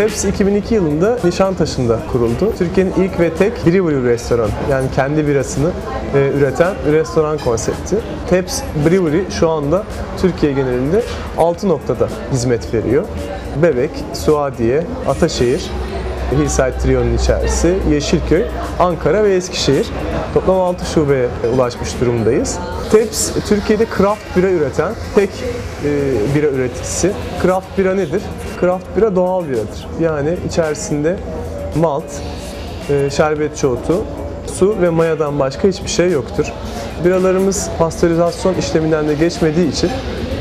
Peps 2002 yılında Nişantaşı'nda kuruldu. Türkiye'nin ilk ve tek brewery restoran yani kendi birasını e, üreten restoran konsepti. Peps Brewery şu anda Türkiye genelinde 6 noktada hizmet veriyor. Bebek, Suadiye, Ataşehir, Hillside Trio'nun içerisi, Yeşilköy, Ankara ve Eskişehir. Toplam 6 şubeye ulaşmış durumdayız. Teps, Türkiye'de craft bira üreten tek e, bira üreticisi. Craft bira nedir? Craft bira doğal biradır. Yani içerisinde malt, e, şerbetçi otu, su ve mayadan başka hiçbir şey yoktur. Biralarımız pastörizasyon işleminden de geçmediği için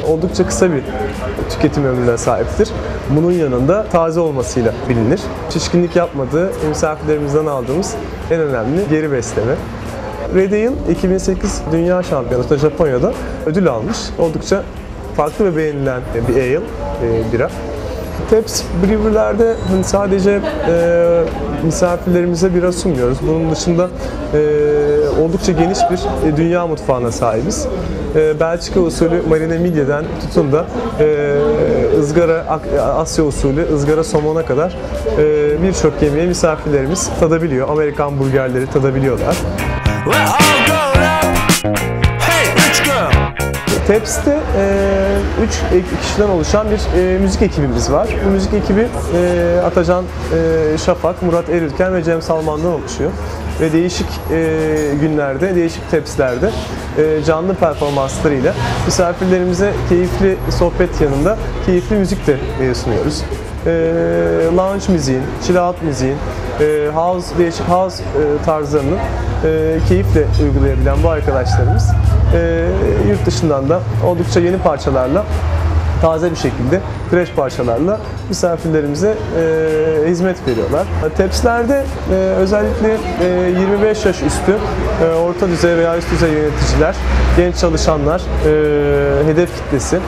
oldukça kısa bir tüketim ömrüne sahiptir. Bunun yanında taze olmasıyla bilinir. Şişkinlik yapmadığı misafirlerimizden aldığımız en önemli geri besleme. Red Ale 2008 Dünya Şampiyonası'nda Japonya'da ödül almış. Oldukça farklı ve beğenilen bir ale, e, bira. Teps Brewery'lerde hani sadece e, misafirlerimize bira sunmuyoruz. Bunun dışında e, oldukça geniş bir e, dünya mutfağına sahibiz. E, Belçika usulü marine midyeden tutun da e, ızgara Asya usulü ızgara somona kadar e, birçok yemeği misafirlerimiz tadabiliyor. Amerikan burgerleri tadabiliyorlar. Teps'te 3 kişiden oluşan bir e, müzik ekibimiz var. Bu müzik ekibi e, Atacan e, Şafak, Murat Erilken ve Cem Salman'dan oluşuyor. Ve değişik e, günlerde, değişik tepsilerde e, canlı performanslarıyla misafirlerimize keyifli sohbet yanında keyifli müzik de e, sunuyoruz. E, lounge müziğin, chill out müziğin, e, house, değişik house e, tarzlarını e, keyifle uygulayabilen bu arkadaşlarımız e, yurt dışından da oldukça yeni parçalarla taze bir şekilde fresh parçalarla misafirlerimize e, hizmet veriyorlar. Tepsilerde e, özellikle e, 25 yaş üstü e, orta düzey veya üst düzey yöneticiler, genç çalışanlar e, hedef kitlesi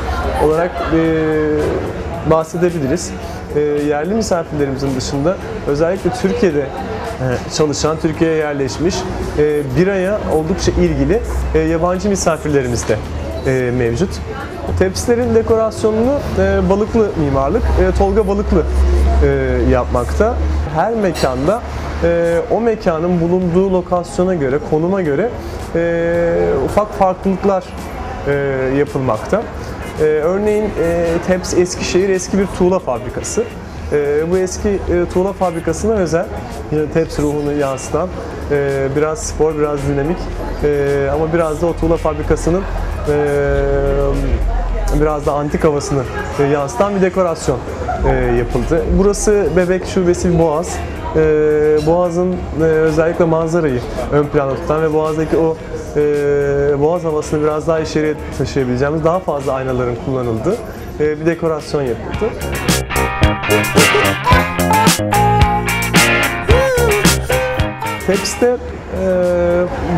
olarak e, bahsedebiliriz. E, yerli misafirlerimizin dışında özellikle Türkiye'de e, çalışan, Türkiye'ye yerleşmiş, e, biraya oldukça ilgili e, yabancı misafirlerimiz de e, mevcut. Tepsilerin dekorasyonunu e, balıklı mimarlık, e, Tolga Balıklı e, yapmakta. Her mekanda e, o mekanın bulunduğu lokasyona göre, konuma göre e, ufak farklılıklar e, yapılmakta. Ee, örneğin e, TEPS Eskişehir eski bir tuğla fabrikası. Ee, bu eski e, tuğla fabrikasına özel, yine TEPS ruhunu yansıtan, e, biraz spor, biraz dinamik e, ama biraz da o tuğla fabrikasının biraz da antik havasını yansıtan bir dekorasyon yapıldı. Burası Bebek Şubesi Boğaz. Boğaz'ın e, özellikle manzarayı ön plana tutan ve Boğaz'daki o boğaz havasını biraz daha içeriye taşıyabileceğimiz daha fazla aynaların kullanıldığı bir dekorasyon yapıldı. Teps'te e,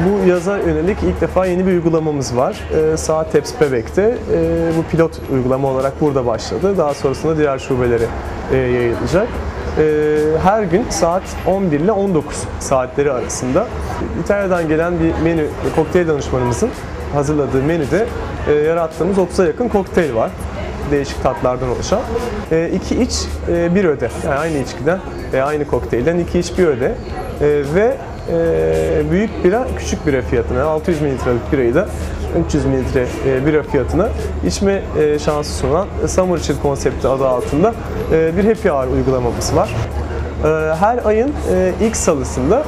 bu yaza yönelik ilk defa yeni bir uygulamamız var. E, Saat Teps Bebek'te e, bu pilot uygulama olarak burada başladı. Daha sonrasında diğer şubelere e, yayılacak. E, her gün saat 11 ile 19 saatleri arasında İtalya'dan gelen bir menü, kokteyl danışmanımızın hazırladığı menüde e, yarattığımız 30'a yakın kokteyl var değişik tatlardan oluşan. E, iki iç, e, bir öde. Yani aynı içkiden, e, aynı kokteylden iki iç, bir öde. E, ve e, büyük bira, küçük bira fiyatına, 600 mililitrelik birayı da 300 mililitre e, bira fiyatına içme e, şansı sunan Summer Chill konsepti adı altında e, bir happy hour uygulamamız var. Her ayın ilk salısında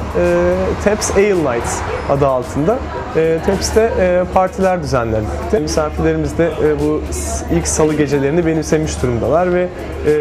Taps Ale Nights adı altında e, Taps'te e, partiler düzenlenmekte. Misafirlerimiz de e, bu ilk salı gecelerini benimsemiş durumdalar ve e,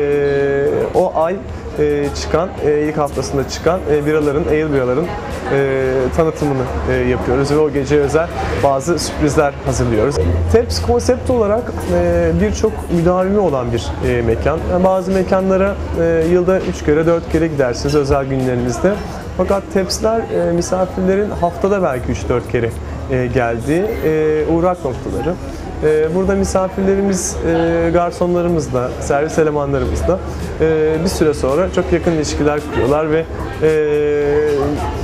o ay e, çıkan, e, ilk haftasında çıkan e, biraların, ale biraların e, tanıtımını e, yapıyoruz ve o gece özel bazı sürprizler hazırlıyoruz. Taps konsept olarak e, birçok müdavimi olan bir e, mekan. Yani bazı mekanlara e, yılda 3 kere, 4 kere gidersiniz özel günlerinizde. Fakat tepsiler e, misafirlerin haftada belki 3-4 kere e, geldiği e, uğrak noktaları. E, burada misafirlerimiz, e, garsonlarımızla, servis elemanlarımızla e, bir süre sonra çok yakın ilişkiler kuruyorlar ve e,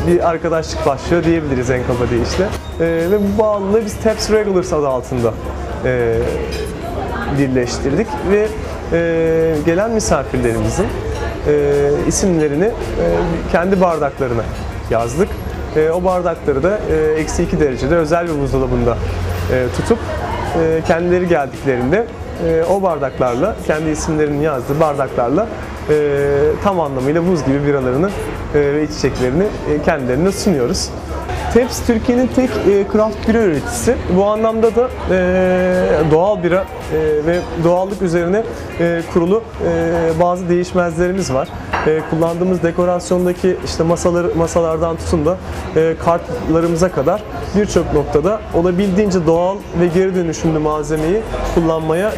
bir arkadaşlık başlıyor diyebiliriz en kaba deyişle. Ve bu bağlılığı biz Taps Regulars adı altında birleştirdik ve gelen misafirlerimizin isimlerini kendi bardaklarına yazdık. O bardakları da eksi 2 derecede özel bir buzdolabında tutup kendileri geldiklerinde e, o bardaklarla, kendi isimlerinin yazdığı bardaklarla e, tam anlamıyla buz gibi biralarını e, ve içeceklerini kendilerine sunuyoruz. Teps Türkiye'nin tek e, craft bira üreticisi. Bu anlamda da e, doğal bira e, ve doğallık üzerine kurulu bazı değişmezlerimiz var. Kullandığımız dekorasyondaki işte masalar masalardan tutun da kartlarımıza kadar birçok noktada olabildiğince doğal ve geri dönüşümlü malzemeyi kullanmaya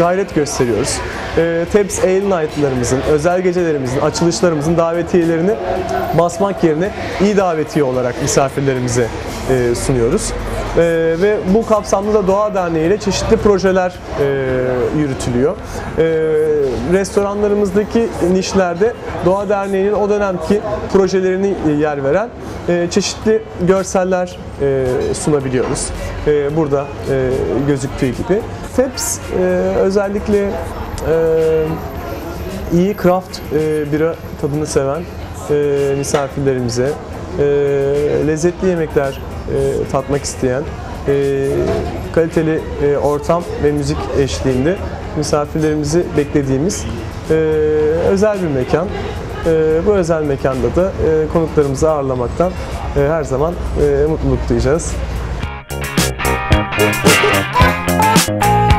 gayret gösteriyoruz. E, Teps Ale Night'larımızın, özel gecelerimizin, açılışlarımızın davetiyelerini basmak yerine iyi davetiye olarak misafirlerimize e, sunuyoruz. E, ve bu kapsamda da Doğa Derneği ile çeşitli projeler e, yürütülüyor. E, restoranlarımızdaki nişlerde Doğa Derneği'nin o dönemki projelerini yer veren e, çeşitli görseller e, sunabiliyoruz. E, burada e, gözüktüğü gibi. Teps e, özellikle e, iyi craft e, bira tadını seven e, misafirlerimize, e, lezzetli yemekler e, tatmak isteyen, e, kaliteli e, ortam ve müzik eşliğinde misafirlerimizi beklediğimiz e, özel bir mekan. E, bu özel mekanda da e, konuklarımızı ağırlamaktan e, her zaman e, mutluluk duyacağız. Bye.